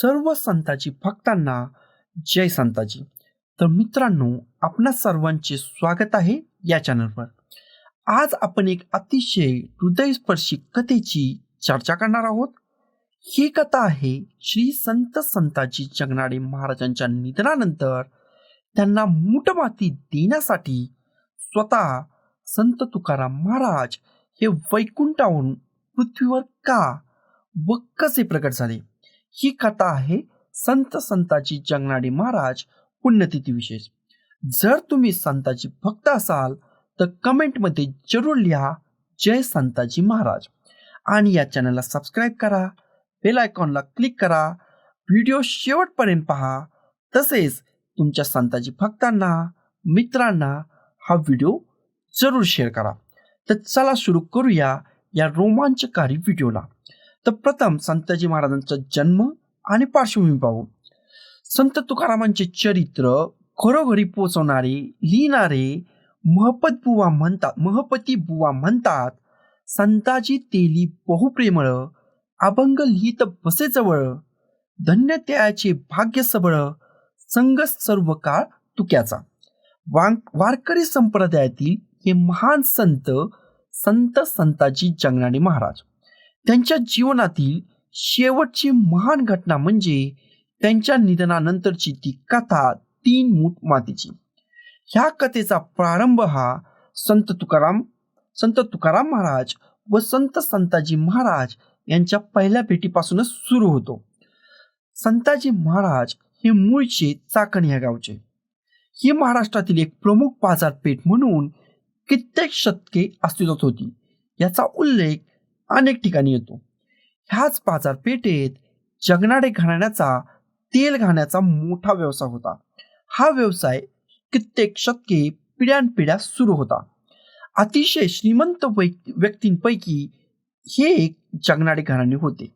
सर्व संतांची भक्तांना जय संताजी. तर मित्रांनो आपणा सर्वांचे स्वागत आहे या चॅनलवर. आज आपण एक अतिशय हृदयस्पर्शी कथेची चर्चा करणार आहोत. ही कथा आहे श्री संत संताजी जगनाडे महाराजांच्या निधनानंतर त्यांना मुठमाती देण्यासाठी स्वतः संत तुकाराम महाराज हे वैकुंठावरून पृथ्वीवर का व कसे प्रकट झाले? ही कथा आहे संत संताची जगनाडे महाराज पुण्यतिथी विशेष. जर तुम्ही संताची भक्त असाल तर कमेंटमध्ये जरूर लिहा जय संताजी महाराज. आणि या चॅनलला सबस्क्राईब करा बेल आयकॉनला क्लिक करा व्हिडिओ शेवटपर्यंत पहा. तसेच तुमच्या संताजी भक्तांना मित्रांना हा व्हिडिओ जरूर शेअर करा. तर चला सुरू करूया या रोमांचकारी व्हिडिओला तर प्रथम संताजी महाराजांचा जन्म आणि पार्श्वभूमी पाहू. संत तुकारामांचे चरित्र घरोघरी पोचवणारे लिहिणारे महपत बुवा म्हणतात महपती बुवा म्हणतात संताजी तेली बहुप्रेमळ अभंग लिहित बसे जवळ धन्य त्याचे भाग्य सबळ संग सर्व काळ तुक्याचा. वारकरी संप्रदायातील हे महान संत संत संताजी जंगनाडे महाराज. त्यांच्या जीवनातील शेवटची महान घटना म्हणजे त्यांच्या निधनानंतरची ती कथा तीन मूठ मातीची. ह्या कथेचा प्रारंभ हा संत तुकाराम संत तुकाराम महाराज व संत संताजी महाराज यांच्या पहिल्या भेटीपासूनच सुरू होतो. संताजी महाराज हे मूळचे चाकण या गावचे. ही महाराष्ट्रातील एक प्रमुख बाजारपेठ म्हणून कित्येक शतके अस्तित्वात होती. याचा उल्लेख अनेक ठिकाणी येतो. ह्याच बाजारपेठेत जगनाडे घराण्याचा तेल घाण्याचा मोठा व्यवसाय होता. हा व्यवसाय कित्येक शतके पिढ्यानपिढ्या सुरू होता. अतिशय श्रीमंत व्यक्तींपैकी हे एक जगनाडे घराणे होते.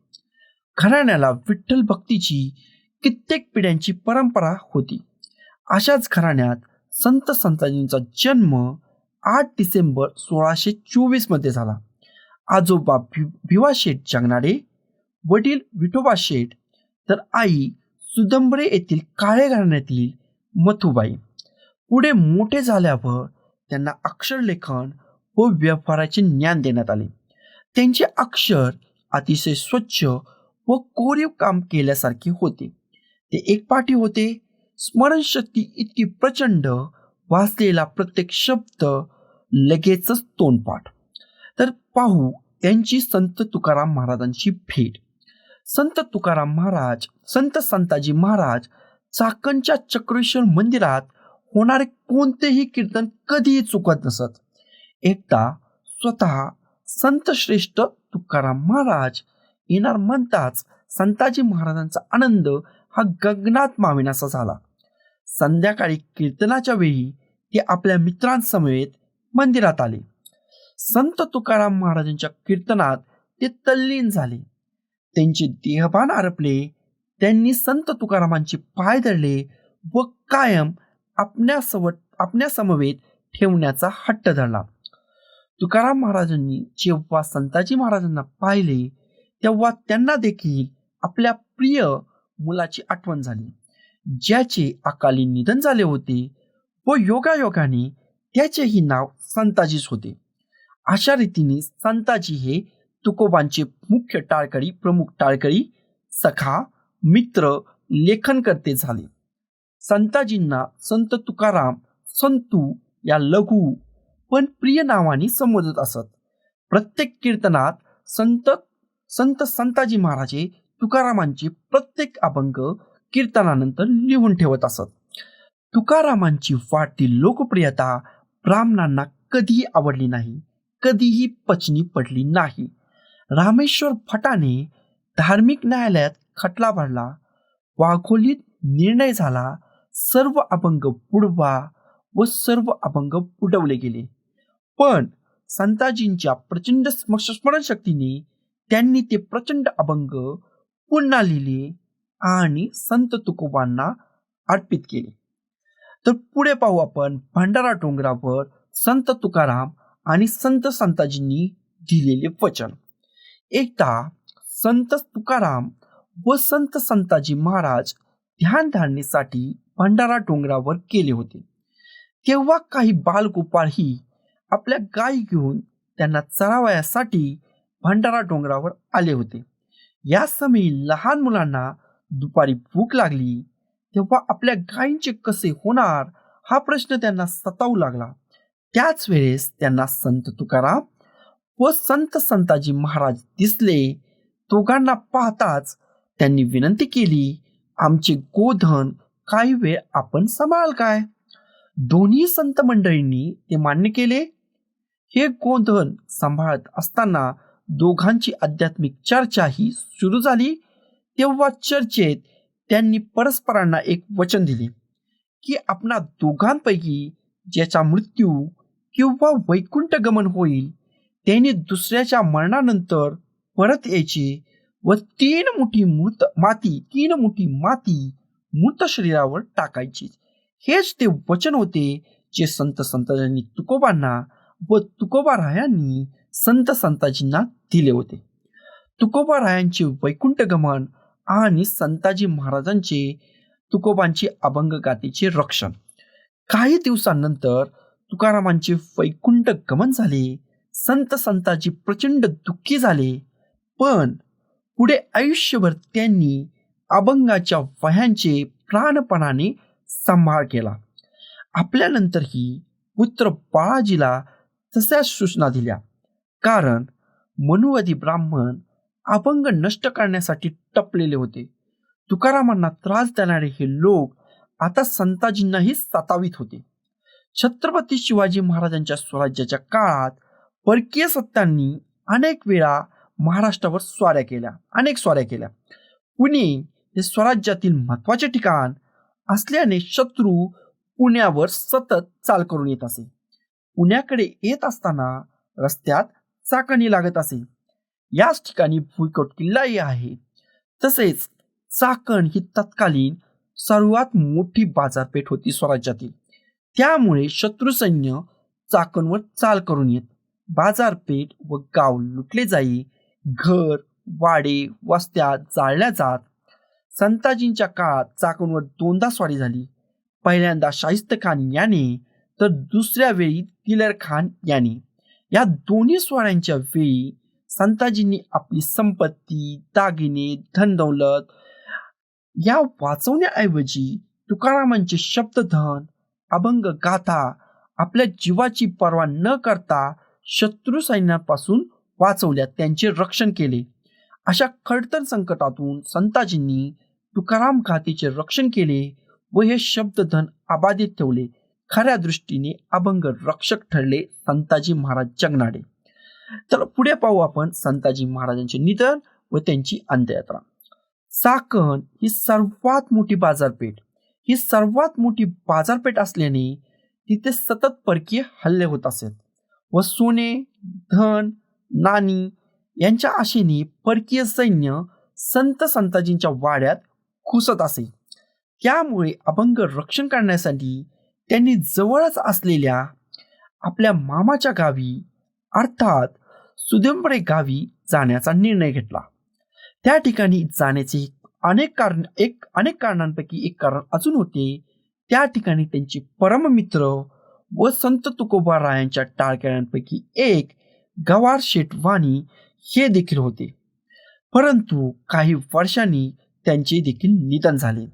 घराण्याला विठ्ठल भक्तीची कित्येक पिढ्यांची परंपरा होती. अशाच घराण्यात संत संताजींचा जन्म आठ डिसेंबर सोळाशे चोवीसमध्ये झाला. आजोबा भि भिवा शेठ जगनाडे वडील विठोबा शेठ तर आई सुदंबरे येथील काळे घराण्यातील मथुबाई. पुढे मोठे झाल्यावर त्यांना अक्षरलेखन व व्यवहाराचे ज्ञान देण्यात आले. त्यांचे अक्षर अतिशय स्वच्छ व कोरीव काम केल्यासारखे होते. ते एकपाठी होते. स्मरणशक्ती इतकी प्रचंड वाचलेला प्रत्येक शब्द लगेचच तोंडपाठ. पाहू त्यांची संत तुकाराम महाराजांची भेट. संत तुकाराम महाराज संत संताजी महाराज चाकणच्या चक्रेश्वर मंदिरात होणारे कोणतेही कीर्तन कधीही चुकत नसत. एकदा स्वतः संत श्रेष्ठ तुकाराम महाराज येणार म्हणताच संताजी महाराजांचा आनंद हा गगनात माविनासा झाला. संध्याकाळी कीर्तनाच्या वेळी ते आपल्या मित्रांसमवेत मंदिरात आले. संत तुकाराम महाराजांच्या कीर्तनात ते तल्लीन झाले. त्यांचे देहभान आरपले त्यांनी संत तुकारामांचे पाय धरले व कायम आपल्यासवट आपल्यासमवेत ठेवण्याचा हट्ट धरला. तुकाराम महाराजांनी जेव्हा संताजी महाराजांना पाहिले तेव्हा त्यांना देखील आपल्या प्रिय मुलाची आठवण झाली. ज्याचे अकाली निधन झाले होते व योगायोगाने त्याचेही नाव संताजीच होते. अशा रीतीने संताजी हे तुकोबांचे मुख्य टाळकरी प्रमुख टाळकरी सखा मित्र लेखनकर्ते झाले. संताजींना संत तुकाराम संतू या लघु पण प्रिय नावाने संबोधत असत. प्रत्येक कीर्तनात संत संत संताजी महाराजे तुकारामांचे प्रत्येक अभंग कीर्तनानंतर लिहून ठेवत असत. तुकारामांची वाढती लोकप्रियता ब्राह्मणांना कधीही आवडली नाही. कधीही पचनी पडली नाही. रामेश्वर फटाने धार्मिक न्यायालयात खटला भरला. वाघोलीत निर्णय झाला सर्व अभंग बुडवा व सर्व अभंग बुडवले गेले. पण संताजींच्या प्रचंड स्मरणशक्तीने त्यांनी ते प्रचंड अभंग पुन्हा लिहिले आणि संत तुकोबांना अर्पित केले. तर पुढे पाहू आपण भंडारा डोंगरावर संत तुकाराम आणि संत संताजींनी दिलेले वचन. एकदा संत तुकाराम व संत संताजी महाराज ध्यानधारणेसाठी भंडारा डोंगरावर गेले होते. तेव्हा काही बालगोपाळही आपल्या गायी घेऊन त्यांना चरावयासाठी भंडारा डोंगरावर आले होते. या समयी लहान मुलांना दुपारी भूक लागली तेव्हा आपल्या गायींचे कसे होणार हा प्रश्न त्यांना सतावू लागला. त्याच वेळेस त्यांना संत तुकाराम व संत संताजी महाराज दिसले. दोघांना पाहताच त्यांनी विनंती केली आमचे गोधन काही वेळ आपण सांभाळ काय? दोन्ही संत मंडळींनी ते मान्य केले. हे गोधन सांभाळत असताना दोघांची आध्यात्मिक चर्चा ही सुरू झाली. तेव्हा चर्चेत त्यांनी परस्परांना एक वचन दिले की आपणा दोघांपैकी ज्याचा मृत्यू किंवा वैकुंठ गमन होईल त्याने दुसऱ्याच्या मरणानंतर परत यायचे व तीन मुठी मृत माती तीन मुठी माती मृत शरीरावर टाकायची. हेच ते वचन होते जे संत संतांनी तुकोबांना व तुकोबा रायांनी संत संताजींना दिले होते. तुकोबा रायांचे वैकुंठ गमन आणि संताजी महाराजांचे तुकोबांचे अभंग गातीचे रक्षण. काही दिवसांनंतर तुकारामांचे वैकुंठ गमन झाले संत संताजी प्रचंड दुःखी झाले. पण पुढे आयुष्यभर त्यांनी अभंगाच्या वह्यांचे प्राणपणाने सांभाळ केला. आपल्यानंतरही पुत्र बाळाजीला तशाच सूचना दिल्या. कारण मनुवादी ब्राह्मण अभंग नष्ट करण्यासाठी टपलेले होते. तुकारामांना त्रास देणारे हे लोक आता संताजींनाही सतावित होते. छत्रपती शिवाजी महाराजांच्या स्वराज्याच्या काळात परकीय सत्तांनी अनेक वेळा महाराष्ट्रावर स्वाऱ्या केल्या अनेक स्वाऱ्या केल्या. पुणे हे स्वराज्यातील महत्त्वाचे ठिकाण असल्याने शत्रू पुण्यावर सतत चाल करून येत असे. पुण्याकडे येत असताना रस्त्यात चाकणी लागत असे. याच ठिकाणी भुईकोट किल्लाही आहे. तसेच चाकण ही तत्कालीन सर्वात मोठी बाजारपेठ होती स्वराज्यातील. त्यामुळे शत्रुसैन्य चाकणवर चाल करून येत. बाजारपेठ व गाव लुटले जाई. घर वाडे वस्त्या जाळल्या जात. संताजींच्या काळात चाकणवर दोनदा स्वारी झाली. पहिल्यांदा शाहिस्त खान याने तर दुसऱ्या वेळी तिलर खान याने. या दोन्ही स्वाऱ्यांच्या वेळी संताजींनी आपली संपत्ती दागिने धनदौलत या वाचवण्याऐवजी तुकारामांचे शब्दधन अभंग गाथा आपल्या जीवाची पर्वा न करता शत्रू सैन्यापासून वाचवल्या त्यांचे रक्षण केले. अशा खडतर संकटातून संताजींनी तुकाराम गाथेचे रक्षण केले व हे शब्दधन अबाधित ठेवले. खऱ्या दृष्टीने अभंग रक्षक ठरले संताजी महाराज जगनाडे. तर पुढे पाहू आपण संताजी महाराजांचे निधन व त्यांची अंत्ययात्रा. चाकण ही सर्वात मोठी बाजारपेठ. ही सर्वात मोठी बाजारपेठ असल्याने तिथे सतत परकीय हल्ले होत असत व सोने धन नाणी यांच्या आशेने परकीय सैन्य संत संताजींच्या वाड्यात घुसत असे. त्यामुळे अभंग रक्षण करण्यासाठी त्यांनी जवळच असलेल्या आपल्या मामाच्या गावी अर्थात सुदंबरे गावी जाण्याचा निर्णय घेतला. त्या ठिकाणी जाण्याचे अनेक कारण एक अनेक कारणांपैकी एक कारण अजून होते. त्या ठिकाणी त्यांचे परममित्र व संत तुकोबा रायांच्या टाळकऱ्यांपैकी एक गवार शेठ वाणी हे देखील होते. परंतु काही वर्षांनी त्यांचे देखील निधन झाले.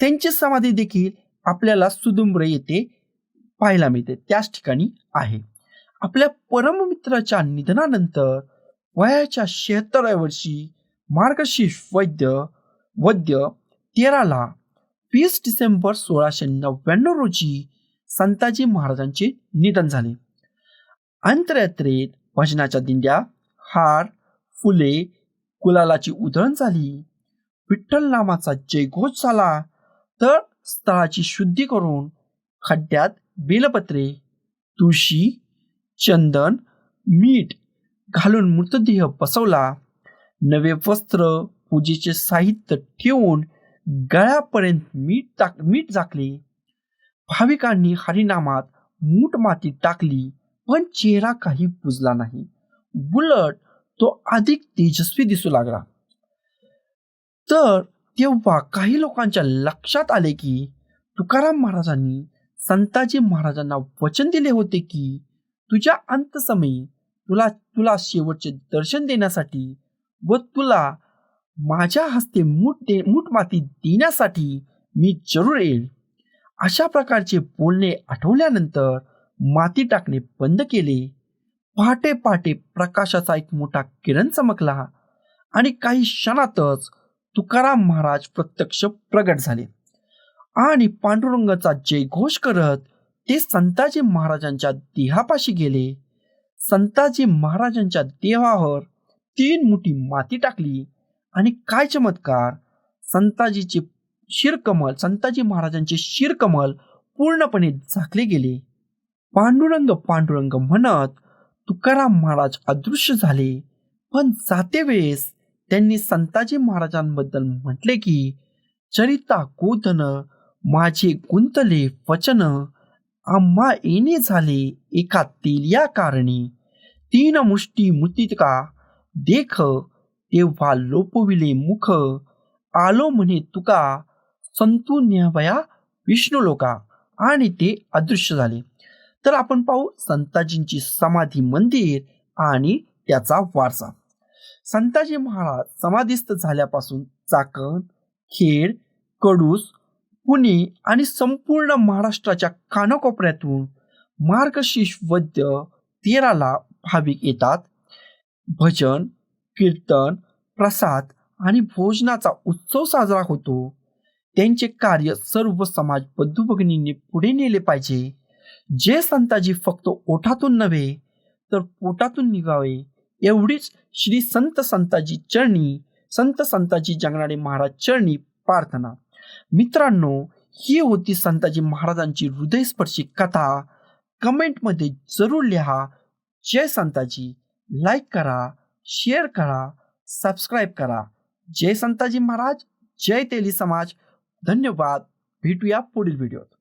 त्यांची समाधी देखील आपल्याला सुदुंब्र येथे पाहायला मिळते. त्याच ठिकाणी आहे. आपल्या परममित्राच्या निधनानंतर वयाच्या शहात्तराव्या वर्षी मार्गशीर्ष वैद्य वद्य तेराला वीस डिसेंबर सोळाशे नव्याण्णव रोजी संताजी महाराजांचे निधन झाले. अंतरयात्रेत भजनाच्या दिंड्या हार फुले गुलालाची उधळण झाली. विठ्ठल नामाचा जयघोष झाला. तर स्थळाची शुद्धी करून खड्ड्यात बेलपत्रे तुळशी चंदन मीठ घालून मृतदेह बसवला. नवे वस्त्र पूजेचे साहित्य ठेवून गळ्यापर्यंत मीठ टाक मीठ झाकले. भाविकांनी हरिनामात मूठ माती टाकली पण चेहरा काही पुजला नाही. उलट तो अधिक तेजस्वी दिसू लागला. तर तेव्हा काही लोकांच्या लक्षात आले की तुकाराम महाराजांनी संताजी महाराजांना वचन दिले होते की तुझ्या अंतसमयी तुला तुला शेवटचे दर्शन देण्यासाठी व तुला माझ्या हस्ते मूठ दे मूठ माती देण्यासाठी मी जरूर येईल. अशा प्रकारचे बोलणे आठवल्यानंतर माती टाकणे बंद केले. पहाटे पहाटे प्रकाशाचा एक मोठा किरण चमकला आणि काही क्षणातच तुकाराम महाराज प्रत्यक्ष प्रगट झाले. आणि पांडुरंगाचा जयघोष करत ते संताजी महाराजांच्या देहापाशी गेले. संताजी महाराजांच्या देहावर तीन मुठी माती टाकली आणि काय चमत्कार? संताजीचे शिरकमल संताजी महाराजांचे शिरकमल पूर्णपणे झाकले गेले. पांडुरंग पांडुरंग म्हणत तुकाराम महाराज अदृश्य झाले. पण जाते वेळेस त्यांनी संताजी महाराजांबद्दल म्हटले की चरिता गोधन माझे गुंतले वचन आम्हा येणे झाले एका तेलिया कारणी. तीन मुष्टी मुतिका देख तेव्हा लोपविले मुख आलो म्हणे तुका संतू न्यावया विष्णू लोका. आणि ते अदृश्य झाले. तर आपण पाहू संताजींची समाधी मंदिर आणि त्याचा वारसा. संताजी महाराज समाधीस्थ झाल्यापासून चाकण खेड कडूस पुणे आणि संपूर्ण महाराष्ट्राच्या कानाकोपऱ्यातून मार्गशीर्ष वद्य तेराला भाविक येतात. भजन कीर्तन प्रसाद आणि भोजनाचा उत्सव साजरा होतो. त्यांचे कार्य सर्व समाज बंधुभगिनींनी पुढे नेले पाहिजे. जे संताजी फक्त ओठातून नव्हे तर पोटातून निघावे एवढीच श्री संत संताजी चरणी संत संताजी जगणारे महाराज चरणी प्रार्थना. मित्रांनो ही होती संताजी महाराजांची हृदयस्पर्शी कथा. कमेंटमध्ये जरूर लिहा. जय संताजी. लाईक करा. शेअर करा सबस्क्राईब करा. जय संताजी महाराज जय तेली समाज. धन्यवाद. भेटूया पुढील व्हिडिओत